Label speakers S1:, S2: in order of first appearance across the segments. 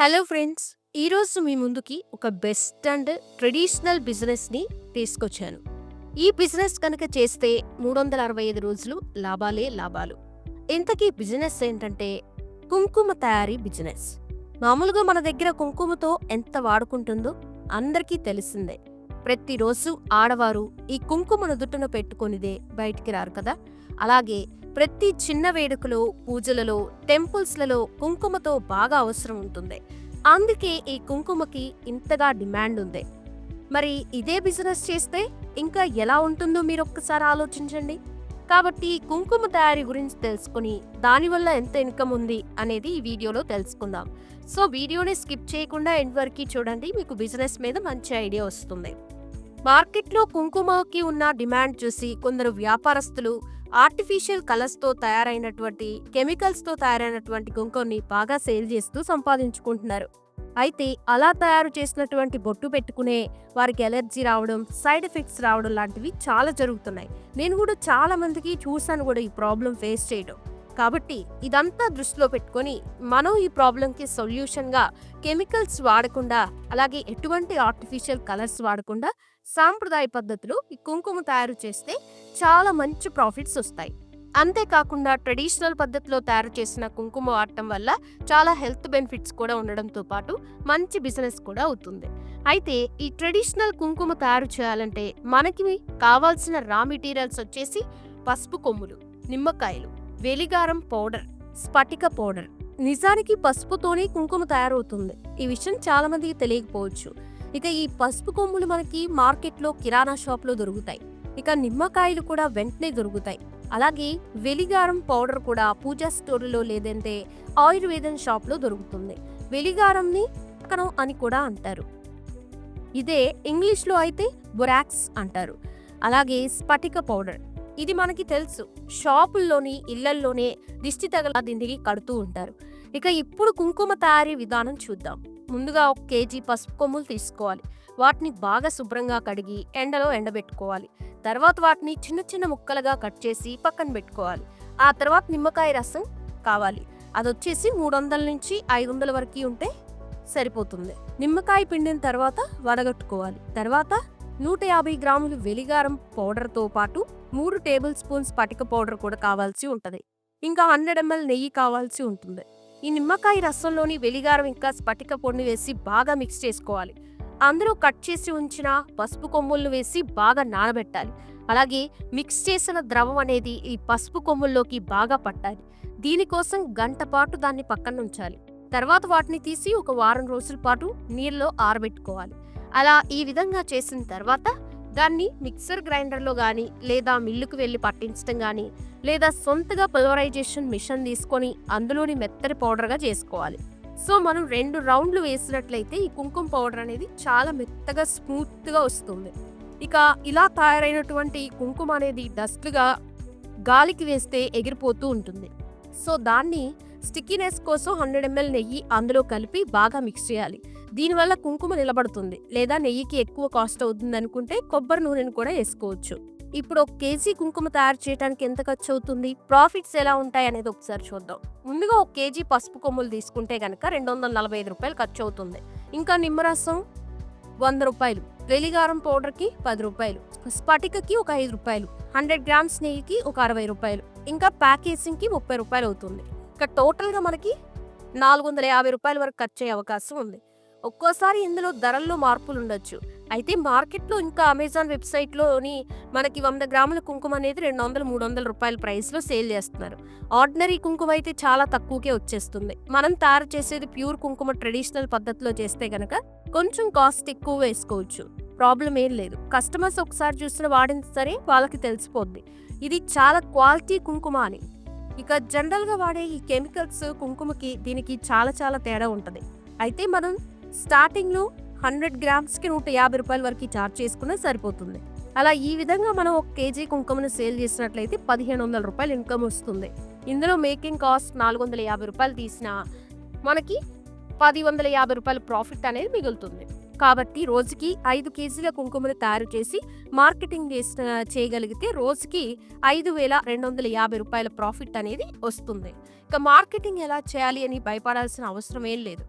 S1: Hello friends ఈరోజు మీ ముందుకి ఒక బెస్ట్ అండ్ ట్రెడిషనల్ బిజినెస్ని తీసుకొచ్చాను. ఈ బిజినెస్ కనుక చేస్తే మూడు వందల అరవై ఐదు రోజులు లాభాలే లాభాలు. ఇంతకీ బిజినెస్ ఏంటంటే కుంకుమ తయారీ బిజినెస్. మామూలుగా మన దగ్గర కుంకుమతో ఎంత వాడుకుంటుందో అందరికీ తెలిసిందే. ప్రతిరోజు ఆడవారు ఈ కుంకుమ నుదుటను పెట్టుకునిదే బయటికి రారు కదా. అలాగే ప్రతి చిన్న వేడుకలో పూజలలో టెంపుల్స్లలో కుంకుమతో బాగా అవసరం ఉంటుంది. అందుకే ఈ కుంకుమకి ఇంతగా డిమాండ్ ఉంది. మరి ఇదే బిజినెస్ చేస్తే ఇంకా ఎలా ఉంటుందో మీరు ఒక్కసారి ఆలోచించండి. కాబట్టి కుంకుమ తయారీ గురించి తెలుసుకుని దానివల్ల ఎంత ఇన్కమ్ ఉంది అనేది ఈ వీడియోలో తెలుసుకుందాం. సో వీడియోని స్కిప్ చేయకుండా ఎండ్ వరకు చూడండి మీకు బిజినెస్ మీద మంచి ఐడియా వస్తుంది. మార్కెట్లో కుంకుమకి ఉన్న డిమాండ్ చూసి కొందరు వ్యాపారస్తులు ఆర్టిఫిషియల్ కలర్స్తో తయారైనటువంటి కెమికల్స్తో తయారైనటువంటి కుంకుమని బాగా సేల్ చేస్తూ సంపాదించుకుంటున్నారు. అయితే అలా తయారు చేసినటువంటి బొట్టు పెట్టుకునే వారికి ఎలర్జీ రావడం సైడ్ ఎఫెక్ట్స్ రావడం లాంటివి చాలా జరుగుతున్నాయి. నేను కూడా చాలా మందికి చూశాను కూడా ఈ ప్రాబ్లం ఫేస్ చేయడం. కాబట్టి ఇదంతా దృష్టిలో పెట్టుకొని మనం ఈ ప్రాబ్లంకి సొల్యూషన్గా కెమికల్స్ వాడకుండా అలాగే ఎటువంటి ఆర్టిఫిషియల్ కలర్స్ వాడకుండా సాంప్రదాయ పద్ధతిలో ఈ కుంకుమ తయారు చేస్తే చాలా మంచి ప్రాఫిట్స్ వస్తాయి. అంతేకాకుండా ట్రెడిషనల్ పద్ధతిలో తయారు చేసిన కుంకుమ వాడటం వల్ల చాలా హెల్త్ బెనిఫిట్స్ కూడా ఉండడంతో పాటు మంచి బిజినెస్ కూడా అవుతుంది. అయితే ఈ ట్రెడిషనల్ కుంకుమ తయారు చేయాలంటే మనకి కావాల్సిన రా మెటీరియల్స్ వచ్చేసి పసుపు కొమ్ములు నిమ్మకాయలు వెలిగారం పౌడర్ స్ఫటిక పౌడర్. నిజానికి పసుపుతోనే కుంకుమ తయారవుతుంది. ఈ విషయం చాలా మందికి తెలియకపోవచ్చు. ఇక ఈ పసుపు కొమ్ములు మనకి మార్కెట్లో కిరాణా షాప్లో దొరుకుతాయి. ఇక నిమ్మకాయలు కూడా వెంటనే దొరుకుతాయి. అలాగే వెలిగారం పౌడర్ కూడా పూజా స్టోర్లో లేదంటే ఆయుర్వేదం షాప్లో దొరుకుతుంది. వెలిగారంని కణం అని కూడా అంటారు. ఇదే ఇంగ్లీష్లో అయితే బొరాక్స్ అంటారు. అలాగే స్ఫటిక పౌడర్. ఇది మనకి తెలుసు. షాపుల్లోని ఇళ్ళల్లోనే దిష్టి తగల దిండికి కడుతూ ఉంటారు. ఇక ఇప్పుడు కుంకుమ తయారీ విధానం చూద్దాం. ముందుగా ఒక కేజీ పసుపు కొమ్ములు తీసుకోవాలి. వాటిని బాగా శుభ్రంగా కడిగి ఎండలో ఎండబెట్టుకోవాలి. తర్వాత వాటిని చిన్న చిన్న ముక్కలుగా కట్ చేసి పక్కన పెట్టుకోవాలి. ఆ తర్వాత నిమ్మకాయ రసం కావాలి. అది వచ్చేసి మూడు వందల నుంచి ఐదు వందల వరకు ఉంటే సరిపోతుంది. నిమ్మకాయ పిండిన తర్వాత వడగట్టుకోవాలి. తర్వాత నూట యాభై గ్రాములు వెలిగారం పౌడర్తో పాటు మూడు టేబుల్ స్పూన్స్ పటిక పౌడర్ కూడా కావాల్సి ఉంటుంది. ఇంకా హండ్రెడ్ ఎంఎల్ నెయ్యి కావాల్సి ఉంటుంది. ఈ నిమ్మకాయ రసంలోని వెలిగారం ఇంకా స్పటిక పొడిని వేసి బాగా మిక్స్ చేసుకోవాలి. అందులో కట్ చేసి ఉంచిన పసుపు కొమ్ములను వేసి బాగా నానబెట్టాలి. అలాగే మిక్స్ చేసిన ద్రవం అనేది ఈ పసుపు కొమ్ముల్లోకి బాగా పట్టాలి. దీనికోసం గంట పాటు దాన్ని పక్కన ఉంచాలి తర్వాత వాటిని తీసి ఒక వారం రోజుల పాటు నీళ్ళలో ఆరబెట్టుకోవాలి. అలా ఈ విధంగా చేసిన తర్వాత దాన్ని మిక్సర్ గ్రైండర్లో కానీ లేదా మిల్లుకు వెళ్ళి పట్టించడం కానీ లేదా సొంతగా పల్వరైజేషన్ మిషన్ తీసుకొని అందులోని మెత్తని పౌడర్గా చేసుకోవాలి. సో మనం రెండు రౌండ్లు వేసినట్లయితే ఈ కుంకుమ పౌడర్ అనేది చాలా మెత్తగా స్మూత్గా వస్తుంది. ఇక ఇలా తయారైనటువంటి ఈ కుంకుమ అనేది డస్ట్గా గాలికి వేస్తే ఎగిరిపోతూ ఉంటుంది. సో దాన్ని స్టిక్కీనెస్ కోసం హండ్రెడ్ ఎంఎల్ నెయ్యి అందులో కలిపి బాగా మిక్స్ చేయాలి. దీనివల్ల కుంకుమ నిలబడుతుంది లేదా నెయ్యికి ఎక్కువ కాస్ట్ అవుతుంది అనుకుంటే కొబ్బరి నూనెను కూడా వేసుకోవచ్చు. ఇప్పుడు ఒక కేజీ కుంకుమ తయారు చేయడానికి ఎంత ఖర్చు అవుతుంది? ప్రాఫిట్స్ ఎలా ఉంటాయి అనేది ఒకసారి చూద్దాం. ముందుగా ఒక కేజీ పసుపు కొమ్ములు తీసుకుంటే కనుక రెండు వందల నలభై ఐదు రూపాయలు ఖర్చు అవుతుంది. ఇంకా నిమ్మరసం వంద రూపాయలు వెలిగారం పౌడర్కి పది రూపాయలు స్ఫటికకి ఒక ఐదు రూపాయలు హండ్రెడ్ గ్రామ్స్ నెయ్యికి ఒక అరవై రూపాయలు ఇంకా ప్యాకేజింగ్కి ముప్పై రూపాయలు అవుతుంది. ఇక టోటల్గా మనకి నాలుగు వందల యాభై రూపాయల వరకు ఖర్చు అయ్యే అవకాశం ఉంది. ఒక్కోసారి ఇందులో ధరల్లో మార్పులు ఉండొచ్చు అయితే మార్కెట్లో ఇంకా అమెజాన్ వెబ్సైట్లోని మనకి వంద గ్రాముల కుంకుమ అనేది రెండు వందల మూడు వందల రూపాయల ప్రైస్లో సేల్ చేస్తున్నారు. ఆర్డినరీ కుంకుమ అయితే చాలా తక్కువకే వచ్చేస్తుంది. మనం తయారు చేసేది ప్యూర్ కుంకుమ ట్రెడిషనల్ పద్ధతిలో చేస్తే కనుక కొంచెం కాస్ట్ ఎక్కువ వేసుకోవచ్చు. ప్రాబ్లం ఏం లేదు. కస్టమర్స్ ఒకసారి చూసిన వాడిన సరే వాళ్ళకి తెలిసిపోద్ది. ఇది చాలా క్వాలిటీ కుంకుమ అని. ఇక జనరల్గా వాడే ఈ కెమికల్స్ కుంకుమకి దీనికి చాలా చాలా తేడా ఉంటుంది. అయితే మనం స్టార్టింగ్లో హండ్రెడ్ గ్రామ్స్కి నూట యాభై రూపాయల వరకు చార్జ్ చేసుకున్నా సరిపోతుంది. అలా ఈ విధంగా మనం ఒక కేజీ కుంకుమను సేల్ చేసినట్లయితే పదిహేను వందల రూపాయలు ఇన్కమ్ వస్తుంది. ఇందులో మేకింగ్ కాస్ట్ నాలుగు వందల యాభై రూపాయలు తీసినా మనకి పది వందల యాభై రూపాయల ప్రాఫిట్ అనేది మిగులుతుంది. కాబట్టి రోజుకి ఐదు కేజీల కుంకుమను తయారు చేసి మార్కెటింగ్ చేసిన చేయగలిగితే రోజుకి ఐదు వేల రెండు వందల యాభై రూపాయల ప్రాఫిట్ అనేది వస్తుంది. ఇక మార్కెటింగ్ ఎలా చేయాలి అని భయపడాల్సిన అవసరం ఏం లేదు.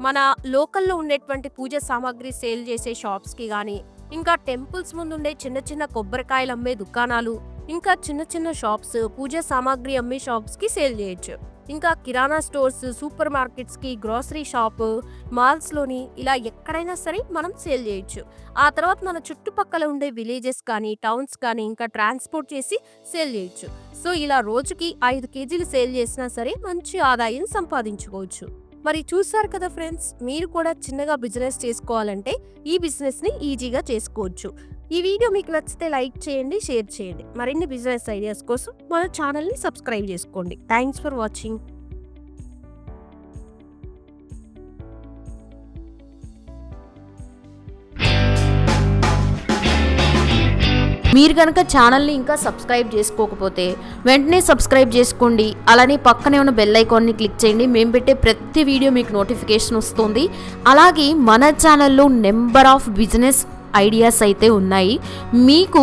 S1: మన లోకల్లో ఉండేటువంటి పూజ సామాగ్రి సేల్ చేసే షాప్స్కి కానీ ఇంకా టెంపుల్స్ ముందు ఉండే చిన్న చిన్న కొబ్బరికాయలు అమ్మే దుకాణాలు ఇంకా చిన్న చిన్న షాప్స్ పూజ సామాగ్రి అమ్మే షాప్స్కి సేల్ చేయొచ్చు. ఇంకా కిరాణా స్టోర్స్ సూపర్ మార్కెట్స్కి గ్రోసరీ షాప్ మాల్స్లోని ఇలా ఎక్కడైనా సరే మనం సేల్ చేయొచ్చు. ఆ తర్వాత మన చుట్టుపక్కల ఉండే విలేజెస్ కానీ టౌన్స్ కానీ ఇంకా ట్రాన్స్పోర్ట్ చేసి సేల్ చేయొచ్చు. సో ఇలా రోజుకి ఐదు కేజీలు సేల్ చేసినా సరే మంచి ఆదాయం సంపాదించుకోవచ్చు. మరి చూసారు కదా ఫ్రెండ్స్ మీరు కూడా చిన్నగా బిజినెస్ చేసుకోవాలంటే ఈ బిజినెస్ని ఈజీగా చేసుకోవచ్చు. ఈ వీడియో మీకు నచ్చితే లైక్ చేయండి షేర్ చేయండి. మరిన్ని బిజినెస్ ఐడియాస్ కోసం మన ఛానల్ని సబ్స్క్రైబ్ చేసుకోండి. Thanks for watching.
S2: మీరు కనుక ఛానల్ని ఇంకా సబ్స్క్రైబ్ చేసుకోకపోతే వెంటనే సబ్స్క్రైబ్ చేసుకోండి. అలానే పక్కనే ఉన్న బెల్ ఐకాన్ని క్లిక్ చేయండి. మేము పెట్టే ప్రతి వీడియో మీకు నోటిఫికేషన్ వస్తుంది. అలాగే మన ఛానల్లో నెంబర్ ఆఫ్ బిజినెస్ ఐడియాస్ అయితే ఉన్నాయి. మీకు